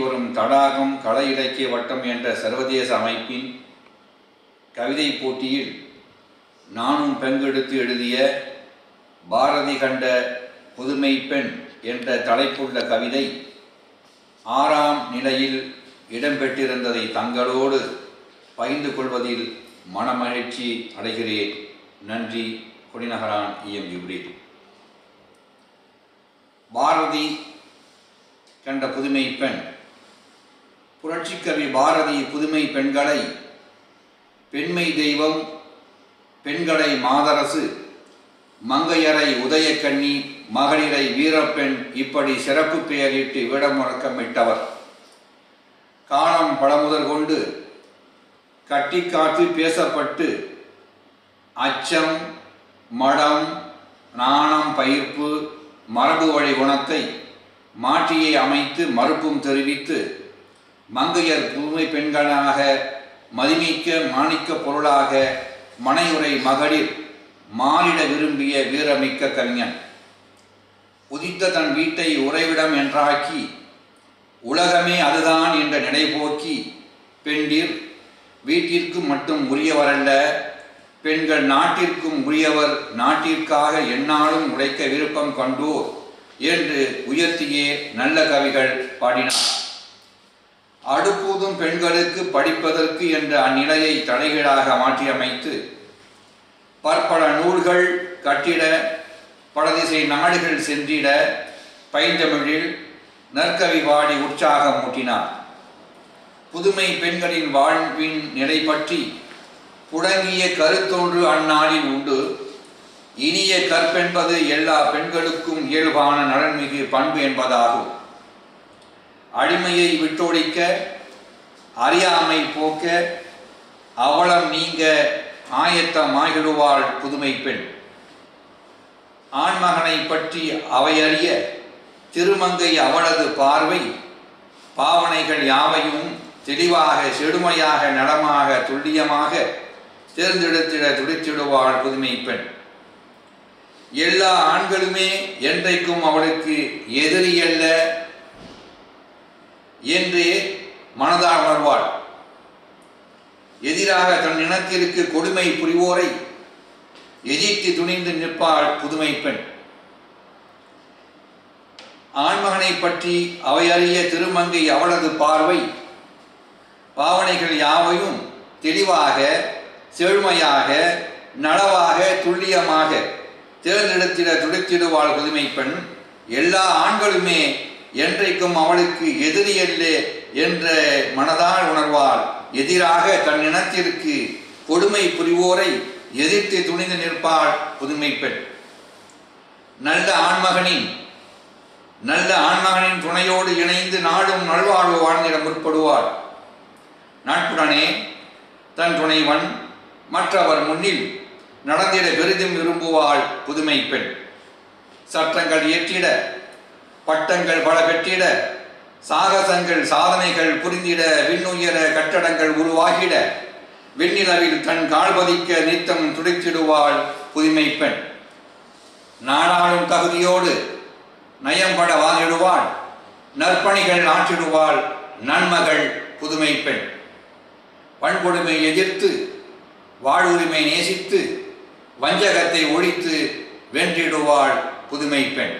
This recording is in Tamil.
வரும் தடாகம் கலை இலக்கிய வட்டம் என்ற சர்வதேச அமைப்பின் கவிதை போட்டியில் நானும் பங்கெடுத்து எழுதிய பாரதி கண்ட புதுமை பெண் என்ற தலைப்புள்ள கவிதை ஆறாம் நிலையில் இடம்பெற்றிருந்ததை தங்களோடு பகிர்ந்து கொள்வதில் மனமகிழ்ச்சி அடைகிறேன். நன்றி. கொடிநகரான் இஎம் ஜிப்ரீல் பாரதி கண்ட புதுமை பெண் புரட்சிக்கவி பாரதி புதுமை பெண்களை பெண்மை தெய்வம் பெண்களை மாதரசு மங்கையரை உதயக்கண்ணி மகளிரை வீரப்பெண் இப்படி சிறப்பு பெயரிட்டு விடமுழக்கமிட்டவர். காலம் பழமுதல் கொண்டு கட்டி காத்து பேசப்பட்டு அச்சம் மடம் நாணம் பயிர்ப்பு மரபு வழி குணத்தை மாற்றியை அமைத்து மறுப்பும் தெரிவித்து மங்கையர் புதுமை பெண்களாக மதிமிக்க மாணிக்க பொருளாக மனையுறை மகளிர் மாறிட விரும்பிய வீரமிக்க கவிஞன். உதித்த தன் வீட்டை உறைவிடம் என்றாக்கி உலகமே அதுதான் என்ற நினைப்போக்கி பெண்டிர் வீட்டிற்கு மட்டும் உரியவரல்ல பெண்கள் நாட்டிற்கும் உரியவர் நாட்டிற்காக எந்நாளும் உழைக்க விருப்பம் கொண்டோர் என்று உயர்த்தியே நல்ல கவிகள் பாடினார். அடுப்பூதும் பெண்களுக்கு படிப்பதற்கு என்ற அந்நிலையை தலைகீழாக மாற்றியமைத்து பற்பல நூல்கள் கட்டிட பல திசை நாடுகள் சென்றிட பைந்தமிழில் நற்கவி பாடி உற்சாகம் ஊட்டினார். புதுமை பெண்களின் வாழ்வின் நிலை பற்றி புடங்கிய கருத்தொன்று அந்நாளில் உண்டு. இனிய கற்பென்பது எல்லா பெண்களுக்கும் இயல்பான நலன்மிகு பண்பு என்பதாகும். அடிமையை விட்டொழிக்க அறியாமை போக்க அவலம் நீங்க ஆயத்தமாகிடுவாள் புதுமை பெண். ஆண்மகனை பற்றி அவையறிய திருமங்கை அவளது பார்வை பாவனைகள் யாவையும் தெளிவாக செடுமையாக நடமாக துல்லியமாக தேர்ந்தெடுத்திட துடித்திடுவாள் புதுமை பெண். எல்லா ஆண்களுமே என்றைக்கும் அவளுக்கு எதிரியல்ல என்று மனதால் உணர்வாள். எதிராக தன் இனத்திற்கு கொடுமை புரிவோரை எதிர்த்து துணிந்து நிற்பாள் புதுமை பெண். ஆண்மகனை பற்றி அவையறிய திருமங்கை அவளது பார்வை. பாவனைகள் யாவையும் தெளிவாக செழுமையாக நலவாக துல்லியமாக தேர்ந்தெடுத்திட துடித்திடுவாள் புதுமை பெண். எல்லா ஆண்களுமே என்றைக்கும் அவளுக்கு எதிரி அல்லே என்ற மனதால் உணர்வாள். எதிராக தன் இனத்திற்கு கொடுமை புரிவோரை எதிர்த்து துணிந்து நிற்பாள் புதுமை பெண். நல்ல ஆண்மகனின் நல்ல ஆண்மகனின் துணையோடு இணைந்து நாடும் நல்வாழ்வு வாழ்ந்திட முற்படுவார் நாட்புடனே தன் துணைவன் மற்றவர் முன்னில் நடந்திட பெரிதும் விரும்புவாள் புதுமை பெண். சட்டங்கள் இயற்றிட பட்டங்கள் பல பெற்றிட சாகசங்கள் சாதனைகள் புரிந்திட விண்ணுயர கட்டடங்கள் உருவாகிட விண்ணிலவில் தன் கால்பதிக்க நித்தம் துடித்திடுவாள் புதுமை பெண். நாடாளும் தகுதியோடு நயம்பட வாங்கிடுவாள் நற்பணிகள் ஆற்றிடுவாள் நன்மகள் புதுமை பெண். வன்கொடுமை எதிர்த்து வாழ்வுரிமை நேசித்து வஞ்சகத்தை ஒழித்து வென்றிடுவாள் புதுமை பெண்.